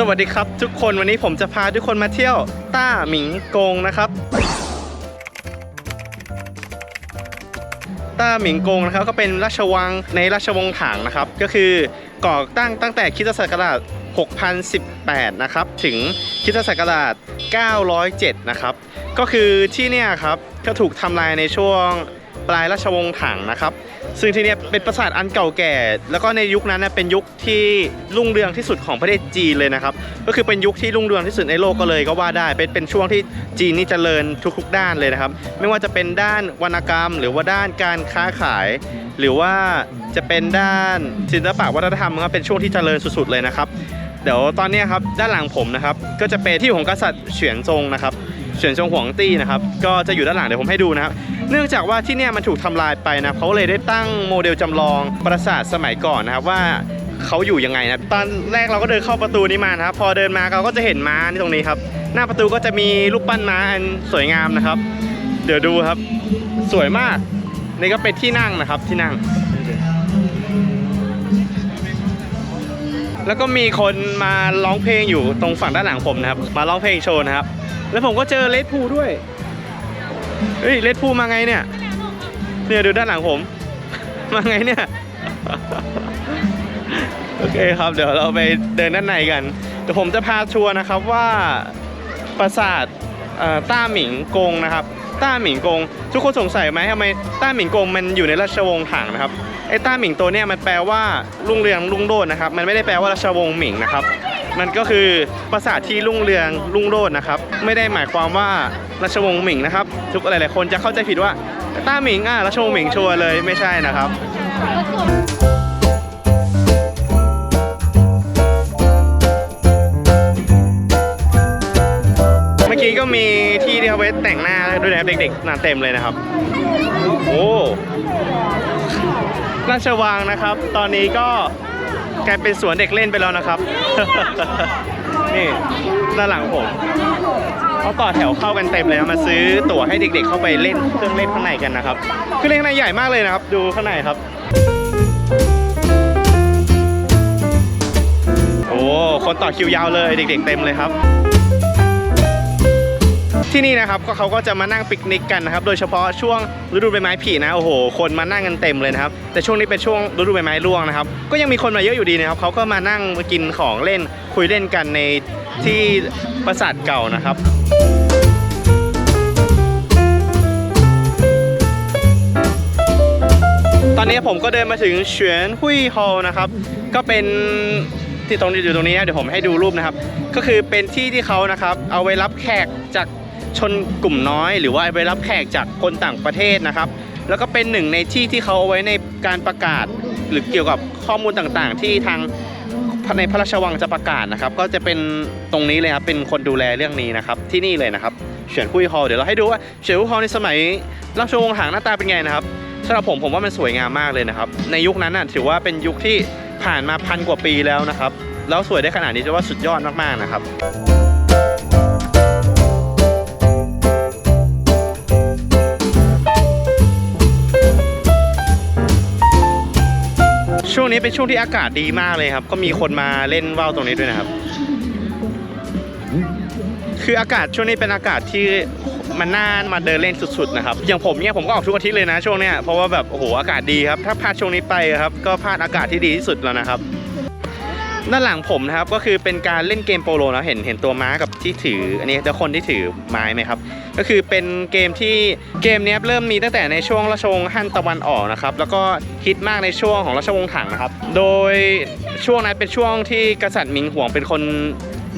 สวัสดีครับทุกคนวันนี้ผมจะพาทุกคนมาเที่ยวต้าหมิงกงนะครับ ต้าหมิงกงนะครับก็เป็นราชวังในราชวงศ์ถังนะครับ ก็คือก่อตั้งตั้งแต่คริสตศักราช 6018 นะครับ ถึงคริสตศักราช 907 นะครับ ก็คือที่เนี่ยครับก็ถูกทำลายในช่วงปลายราชวงศ์ถังนะครับ ซึ่งที่นี่เป็นปราสาทอันเก่าแก่ แล้วก็ในยุคนั้นนะเป็นยุคที่รุ่งเรืองที่สุดของประเทศจีนเลยนะครับ ก็คือเป็นยุคที่รุ่งเรืองที่สุดในโลกก็เลยก็ว่าได้ เป็นเป็นช่วงที่จีนนี่เจริญทุกๆ ด้านเลยนะครับ ไม่ว่าจะเป็นด้านวรรณกรรม หรือว่าด้านการค้าขาย หรือว่าจะเป็นด้านศิลปะวัฒนธรรมก็เป็นช่วงที่เจริญสุดๆเลยนะครับ เดี๋ยวตอนนี้ครับด้านหลังผมนะครับก็จะเป็นที่ของกษัตริย์เฉียนซงนะครับเฉียนซงหวงตี้นะครับก็จะอยู่ด้านหลังเดี๋ยวผมให้ดูนะครับ เนื่องจากว่าที่เนี่ยมันถูกทำลายไปนะเขาเลยได้ตั้งโมเดลจำลองปราสาทสมัยก่อนนะครับว่าเขาอยู่ยังไงนะตอนแรกเราก็เดินเข้าประตูนี้มานะครับ พอเดินมาเราก็จะเห็นม้าที่ตรงนี้ครับ หน้าประตูก็จะมีรูปปั้นม้าอันสวยงามนะครับ เดี๋ยวดูครับ สวยมากนี่ก็เป็นที่นั่งนะครับที่นั่ง แล้วก็มีคนมาร้องเพลงอยู่ตรงฝั่งด้านหลังผมนะครับ มาร้องเพลงโชว์นะครับ แล้วผมก็เจอเลดพูด้วย เฮ้ยเลดพูมาไงเนี่ย เนี่ยดูด้านหลังผม มาไงเนี่ย โอเคครับเดี๋ยวเราไปเดินด้านในกันเดี๋ยวผมจะพาทัวร์นะครับว่าปราสาทต้าหมิงกงนะครับ ต้าหมิงกง ทุกคนสงสัยไหมทำไมต้าหมิงกงมันอยู่ในราชวงศ์ถังนะครับไอ้ต้าหมิงตัวเนี่ยมันแปลว่ารุ่งเรืองรุ่งโรจน์นะครับ มันไม่ได้แปลว่าราชวงศ์หมิงนะครับ มันก็คือปราสาทที่รุ่งเรืองรุ่งโรจน์นะครับ ไม่ได้หมายความว่าราชวงศ์หมิงนะครับ ทุกหลายๆคนจะเข้าใจผิดว่าต้าหมิงอะราชวงศ์หมิงชัวร์เลยไม่ใช่นะครับเมื่อกี้ก็มีที่ที่เขาไว้แต่งหน้าด้วยนะครับเด็กๆหนาเต็มเลยนะครับ โอ้ราชวังนะครับ ตอนนี้ก็ กลายเป็นสวนเด็กเล่นไปแล้วนะครับ นี่ด้านหลังผมเขาต่อแถวเข้ากันเต็มเลยนะมาซื้อตั๋วให้เด็กๆ เข้าไปเล่นเครื่องเล่นข้างในกันนะครับคือเล่นข้างในใหญ่มากเลยนะครับ ดูข้างในครับ โอ้คนต่อคิวยาวเลยเด็ก ๆ เต็มเลยครับ ที่นี่นะครับก็เขาก็จะมานั่งปิกนิกกันนะครับโดยเฉพาะช่วงฤดูใบไม้ผลินะโอ้โห คนมานั่งกันเต็มเลยนะครับแต่ช่วงนี้เป็นช่วงฤดูใบไม้ร่วงนะครับก็ยังมีคนมาเยอะอยู่ดีนะครับเขาก็มานั่งมากินของเล่นคุยเล่นกันในที่ปราสาทเก่านะครับตอนนี้ผมก็เดินมาถึงเฉียนหุยฮอลนะครับ ก็เป็นที่ตรงนี้อยู่ตรงนี้นะเดี๋ยวผมให้ดูรูปนะครับ ก็คือเป็นที่ที่เขานะครับ เอาไว้รับแขกจาก ชนกลุ่มน้อย หรือว่าไว้รับแขกจากคนต่างประเทศนะครับ แล้วก็เป็นหนึ่งในที่ที่เขาเอาไว้ในการประกาศ หรือเกี่ยวกับข้อมูลต่างๆ ที่ทางในพระราชวังจะประกาศนะครับ ก็จะเป็นตรงนี้เลยครับเป็นคนดูแลเรื่องนี้นะครับ ที่นี่เลยนะครับเฉียนหุยฮอลเดี๋ยวเราให้ดูว่าเฉียนหุยฮอลในสมัยราชวงศ์หางหน้าตาเป็นไงนะครับสำหรับผมผมว่ามันสวยงามมากเลยนะครับ ในยุคนั้นน่ะถือว่าเป็นยุคที่ผ่านมาพันกว่าปีแล้วนะครับ แล้วสวยได้ขนาดนี้จะว่าสุดยอดมากๆนะครับ ช่วงนี้เป็นช่วงที่อากาศดีมากเลยครับ ก็มีคนมาเล่นว่าวตรงนี้ด้วยนะครับ คืออากาศช่วงนี้เป็นอากาศที่มันน่ามาเดินเล่นสุดๆนะครับอย่างผมเนี่ยผมก็ออกทุกอาทิตย์เลยนะช่วงเนี้ยเพราะว่าแบบโอ้โหอากาศดีครับถ้าพลาดช่วงนี้ไปครับ ก็พลาดอากาศที่ดีที่สุดแล้วนะครับ ด้านหลังผมนะครับก็คือเป็นการเล่นเกมโปโลนะเห็นเห็นตัวม้ากับที่ถืออันนี้แล้วคนที่ถือไม้ไหมครับ ก็คือเป็นเกมที่เกมนี้เริ่มมีตั้งแต่ในช่วงราชวงศ์ฮั่นตะวันออกนะครับแล้วก็ฮิตมากในช่วงของราชวงศ์ถังนะครับ โดยช่วงนั้นเป็นช่วงที่กษัตริย์มิงหวงเป็นคน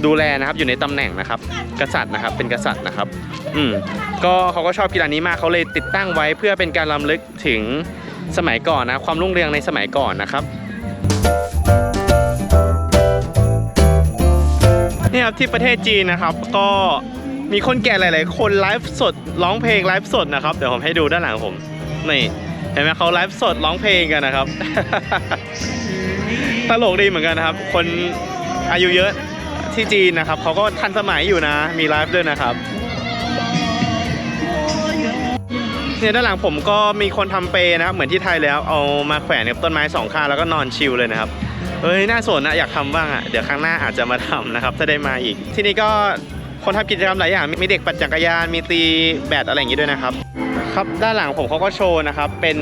ดูแลนะครับอยู่ในตำแหน่งนะครับ กษัตริย์นะครับเป็นกษัตริย์นะครับ อืมก็เขาก็ชอบกีฬานี้มากเขาเลยติดตั้งไว้เพื่อเป็นการรำลึกถึงสมัยก่อนนะความรุ่งเรืองในสมัยก่อนนะครับ นี่ครับที่ประเทศจีนนะครับ ก็มีคนแก่หลาย ๆ คนไลฟ์สดร้องเพลงไลฟ์สดนะครับเดี๋ยวผมให้ดูด้านหลังผมนี่เห็นไหมเขาไลฟ์สดร้องเพลงกันนะครับ ตลกดีเหมือนกันนะครับ คนอายุเยอะที่จีนนะครับเขาก็ทันสมัยอยู่นะ มีไลฟ์ด้วยนะครับเนี่ยด้านหลังผมก็มีคนทำเปย์นะครับเหมือนที่ไทยแล้วเอามาแขวนกับต้นไม้สองข้างแล้วก็นอนชิลเลยนะครับ เฮ้ยน่าสนนะอยากทำบ้างอะเดี๋ยวครั้งหน้าอาจจะมาทำนะครับ ถ้าได้มาอีก ที่นี่ก็คนทำกิจกรรมหลายอย่างมีเด็กปั่นจักรยานมีตีแบดอะไรอย่างงี้ด้วยนะครับ ครับด้านหลังผมเขาก็โชว์นะครับ เป็น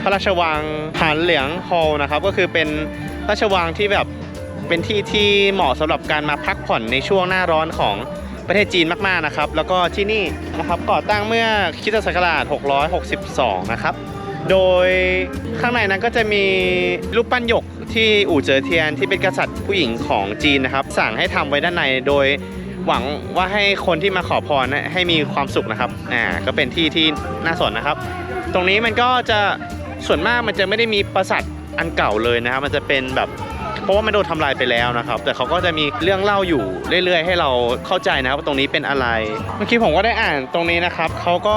พระราชวังหานเหลียงฮอลนะครับ ก็คือเป็นพระราชวังที่แบบเป็นที่ที่เหมาะสำหรับการมาพักผ่อนในช่วงหน้าร้อนของประเทศจีนมากๆนะครับ แล้วก็ที่นี่นะครับก่อตั้งเมื่อคริสตศักราช 662 นะครับ โดยข้างในนั้นก็จะมีรูปปั้นหยกที่อู่เจอเทียนที่เป็นกษัตริย์ผู้หญิงของจีนนะครับ สั่งให้ทำไว้ด้านในโดยหวังว่าให้คนที่มาขอพรนะให้มีความสุขนะครับอ่าก็เป็นที่ที่น่าสนนะครับ ตรงนี้มันก็จะส่วนมากมันจะไม่ได้มีปราสาทอันเก่าเลยนะครับ มันจะเป็นแบบ ราะว่ามันโดนทำลายไปแล้วนะครับ แต่เขาก็จะมีเรื่องเล่าอยู่เรื่อย ๆ ให้เราเข้าใจนะครับว่าตรงนี้เป็นอะไร เมื่อกี้ผมก็ได้อ่านตรงนี้นะครับเขาก็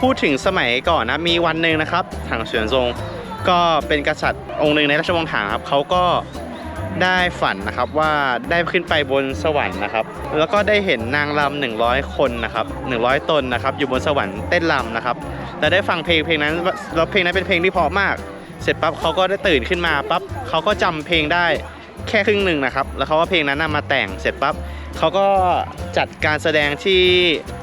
พูดถึงสมัยก่อนนะมีวันหนึ่งนะครับถังเฉียนซงก็เป็นกษัตริย์องค์หนึ่งในราชวงศ์ถังครับเขาก็ได้ฝันนะครับว่าได้ขึ้นไปบนสวรรค์นะครับ แล้วก็ได้เห็นนางรำ100คนนะครับ100ตนนะครับ อยู่บนสวรรค์เต้นรำนะครับ แต่ได้ฟังเพลงเพลงนั้นแล้วเพลงนั้นเป็นเพลงที่เพราะมาก เสร็จปั๊บเขาก็ได้ตื่นขึ้นมาปั๊บเขาก็จำเพลงได้แค่ครึ่งหนึ่งนะครับ แล้วเขาก็เพลงนั้นนะมาแต่งเสร็จปั๊บเขาก็จัดการแสดงที่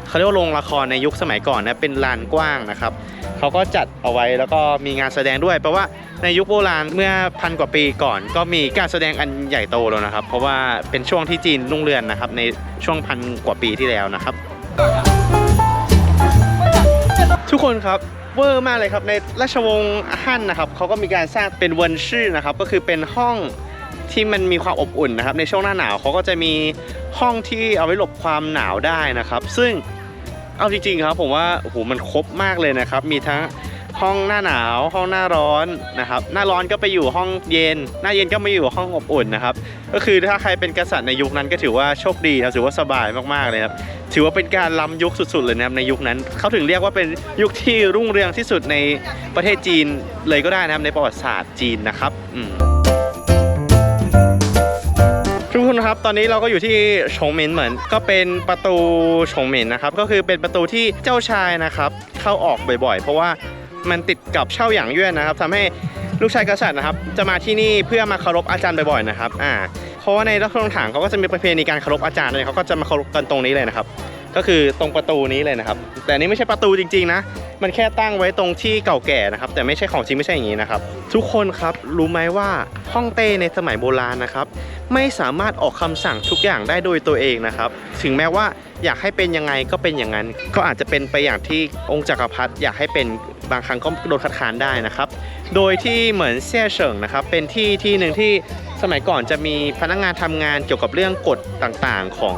เขาเรียกว่าโรงละครในยุคสมัยก่อนนะเป็นลานกว้างนะครับเขาก็จัดเอาไว้แล้วก็มีงานแสดงด้วยแปลว่าในยุคโบราณเมื่อพันกว่าปีก่อน ก็มีการแสดงอันใหญ่โตแล้วนะครับ เพราะว่าเป็นช่วงที่จีนรุ่งเรืองนะครับ ในช่วงพันกว่าปีที่แล้วนะครับ ทุกคนครับ เวอร์มากเลยครับในราชวงศ์ฮั่นนะครับเขาก็มีการสร้างเป็นเวินชื่อนะครับก็คือเป็นห้องที่มันมีความอบอุ่นนะครับ ในช่วงหน้าหนาวเขาก็จะมีห้องที่เอาไว้หลบความหนาวได้นะครับ ซึ่งเอาจริงๆครับผมว่าโอ้โหมันครบมากเลยนะครับ มีทั้ง ห้องหน้าหนาว ห้องหน้าร้อนนะครับ หน้าร้อนก็ไปอยู่ห้องเย็น หน้าเย็นก็มาอยู่ห้องอบอุ่นนะครับ ก็คือถ้าใครเป็นกษัตริย์ในยุคนั้นก็ถือว่าโชคดีนะถือว่าสบายมากๆเลยครับ ถือว่าเป็นการล้ำยุคสุดๆเลยนะครับในยุคนั้น เขาถึงเรียกว่าเป็นยุคที่รุ่งเรืองที่สุดในประเทศจีนเลยก็ได้นะครับในประวัติศาสตร์จีนนะครับอืมทุกคนครับตอนนี้เราก็อยู่ที่ชงเหมินเหมือน ก็เป็นประตูชงเหมินนะครับ ก็คือเป็นประตูที่เจ้าชายนะครับ เข้าออกบ่อยๆ เพราะว่า มันติดกับเช่าหยางเย่นนะครับทำให้ลูกชายกษัตริย์นะครับ จะมาที่นี่เพื่อมาเคารพอาจารย์บ่อยๆนะครับอ่าเพราะว่าในรัชวงศ์ถังเขาก็จะมีประเพณีการเคารพอาจารย์เลยเขาก็จะมาเคารพกันตรงนี้เลยนะครับ ก็คือตรงประตูนี้เลยนะครับ แต่นี้ไม่ใช่ประตูจริงๆนะมันแค่ตั้งไว้ตรงที่เก่าแก่นะครับ แต่ไม่ใช่ของจริงไม่ใช่อย่างนี้นะครับ ทุกคนครับรู้ไหมว่าฮ่องเต้ในสมัยโบราณนะครับ ไม่สามารถออกคำสั่งทุกอย่างได้โดยตัวเองนะครับ ถึงแม้ว่าอยากให้เป็นยังไงก็เป็นอย่างนั้น ก็อาจจะเป็นไปอย่างที่องค์จักรพรรดิอยากให้เป็น บางครั้งก็โดนคัดค้านได้นะครับ โดยที่เหมือนเซี่ยเฉิงนะครับ เป็นที่ที่หนึ่งที่สมัยก่อนจะมีพนักงานทำงานเกี่ยวกับเรื่องกฎต่างๆของ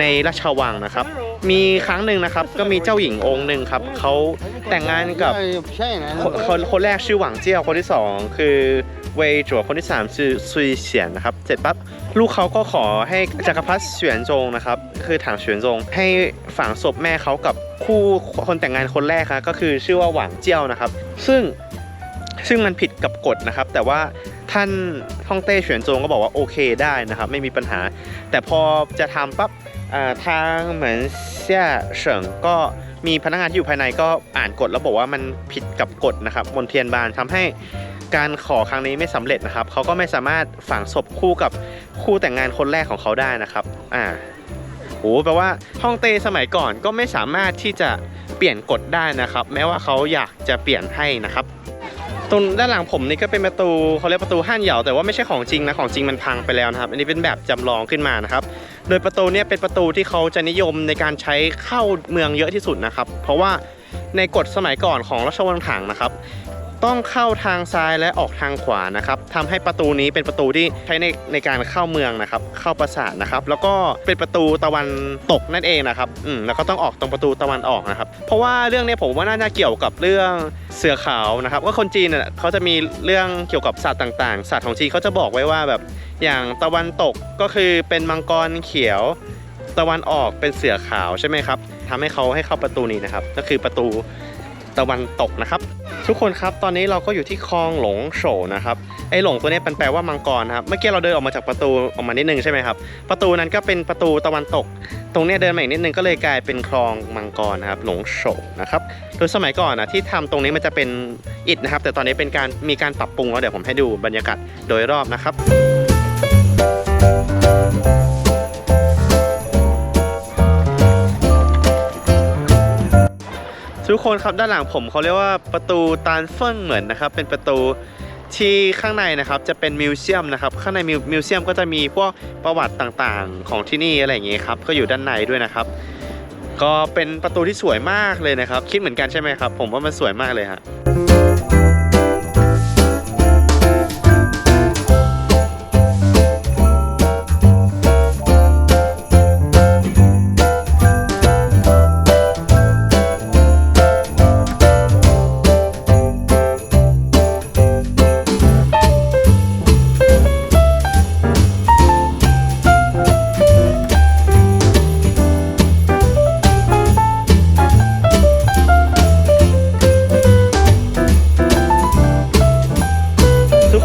ในราชวังนะครับ มีครั้งหนึ่งนะครับก็มีเจ้าหญิงองค์หนึ่งครับเขาแต่งงานกับคนคนคนแรกชื่อหวังเจี้ยวคนที่สองคือ เวยจัวคนที่สามชื่อซุยเฉียนนะครับ เสร็จปั๊บลูกเขาก็ขอให้จักรพรรดิเฉียนจงนะครับ คือถังเฉียนจง ให้ฝังศพแม่เขากับคู่คนแต่งงานคนแรกครับก็คือชื่อว่าหวังเจี้ยวนะครับ ซึ่งซึ่งมันผิดกับกฎนะครับ แต่ว่าท่านฮ่องเต้เฉียนจงก็บอกว่าโอเคได้นะครับ ไม่มีปัญหา แต่พอจะทำปั๊บอ่าทางเหมือนเซี่ยเฉิงก็มีพนักงานที่อยู่ภายในก็อ่านกฎแล้วบอกว่ามันผิดกับกฎนะครับบนเทียนบานทำให้ การขอครั้งนี้ไม่สำเร็จนะครับเขาก็ไม่สามารถฝังศพคู่กับคู่แต่งงานคนแรกของเขาได้นะครับอ่าโหแปลว่าฮ่องเต้สมัยก่อนก็ไม่สามารถที่จะเปลี่ยนกฎได้นะครับ แม้ว่าเขาอยากจะเปลี่ยนให้นะครับตรงด้านหลังผมนี่ก็เป็นประตูเขาเรียกประตูห้านเหยาแต่ว่าไม่ใช่ของจริงนะของจริงมันพังไปแล้วนะครับ อันนี้เป็นแบบจำลองขึ้นมานะครับ โดยประตูเนี่ยเป็นประตูที่เขาจะนิยมในการใช้เข้าเมืองเยอะที่สุดนะครับ เพราะว่าในกฎสมัยก่อนของราชวงศ์ถังนะครับ ต้องเข้าทางซ้ายและออกทางขวานะครับทำให้ประตูนี้เป็นประตูที่ใช้ในในการเข้าเมืองนะครับ เข้าปราสาทนะครับ แล้วก็เป็นประตูตะวันตกนั่นเองนะครับอืมแล้วก็ต้องออกตรงประตูตะวันออกนะครับ เพราะว่าเรื่องนี้ผมว่าน่าจะเกี่ยวกับเรื่องเสือขาวนะครับว่าคนจีนเนี่ยเขาจะมีเรื่องเกี่ยวกับสัตว์ต่างๆสัตว์ของจีนเขาจะบอกไว้ว่าแบบอย่างตะวันตกก็คือเป็นมังกรเขียว ตะวันออกเป็นเสือขาวใช่ไหมครับทำให้เขาให้เข้าประตูนี้นะครับ ก็คือประตู ตะวันตกนะครับ ทุกคนครับตอนนี้เราก็อยู่ที่คลองหลงโฉนะครับไอ้หลงตัวนี้มันแปลว่ามังกรครับเมื่อกี้เราเดินออกมาจากประตูออกมานิดนึงใช่ไหมครับประตูนั้นก็เป็นประตูตะวันตก ตรงเนี้ยเดินมาอีกนิดนึงก็เลยกลายเป็นคลองมังกรนะครับหลงโฉนะครับโดยสมัยก่อนนะที่ทำตรงนี้มันจะเป็นอิฐนะครับ แต่ตอนนี้เป็นการมีการปรับปรุงแล้วเดี๋ยวผมให้ดูบรรยากาศโดยรอบนะครับ ทุกคนครับด้านหลังผมเขาเรียกว่าประตูตานเฟิ่งเหมือนนะครับ เป็นประตูที่ข้างในนะครับจะเป็นมิวเซียมนะครับ ข้างในมิวเซียมก็จะมีพวกประวัติต่างๆ ของที่นี่อะไรอย่างเงี้ยครับก็อยู่ด้านในด้วยนะครับ ก็เป็นประตูที่สวยมากเลยนะครับ คิดเหมือนกันใช่ไหมครับ ผมว่ามันสวยมากเลยฮะ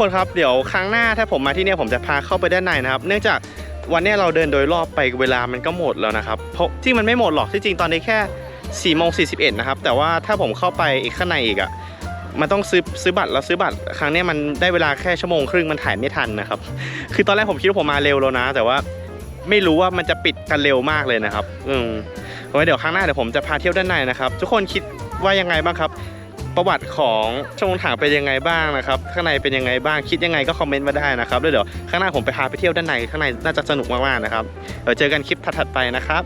คนครับเดี๋ยวครั้งหน้าถ้าผมมาที่เนี่ยผมจะพาเข้าไปด้านในนะครับ เนื่องจากวันนี้เราเดินโดยรอบไปเวลามันก็หมดแล้วนะครับเพราะที่มันไม่หมดหรอกที่จริงตอนนี้แค่4ี่โมงสีนะครับ แต่ว่าถ้าผมเข้าไปอีกข้างในอีกอะมันต้องซื้อซื้อบัตรแล้วซื้อบัตรครั้งนี้มันได้เวลาแค่ชั่วโมงครึ่งมันถ่ายไม่ทันนะครับ คือตอนแรกผมคิดว่าผมมาเร็วแล้วนะ แต่ว่าไม่รู้ว่ามันจะปิดกันเร็วมากเลยนะครับ อืมเอาไว้เดี๋ยวครั้งหน้าเดี๋ยวผมจะพาเที่ยวด้านในนะครับ ทุกคนคิดว่ายังไงบ้างครับ ประวัติของชงถางเป็นยังไงบ้างนะครับ ข้างในเป็นยังไงบ้างคิดยังไงก็คอมเมนต์มาได้นะครับแล้วเดี๋ยวข้างหน้าผมไปพาไปเที่ยวด้านในข้างในน่าจะสนุกมากๆนะครับเดี๋ยวเจอกันคลิปถัดๆไปนะครับ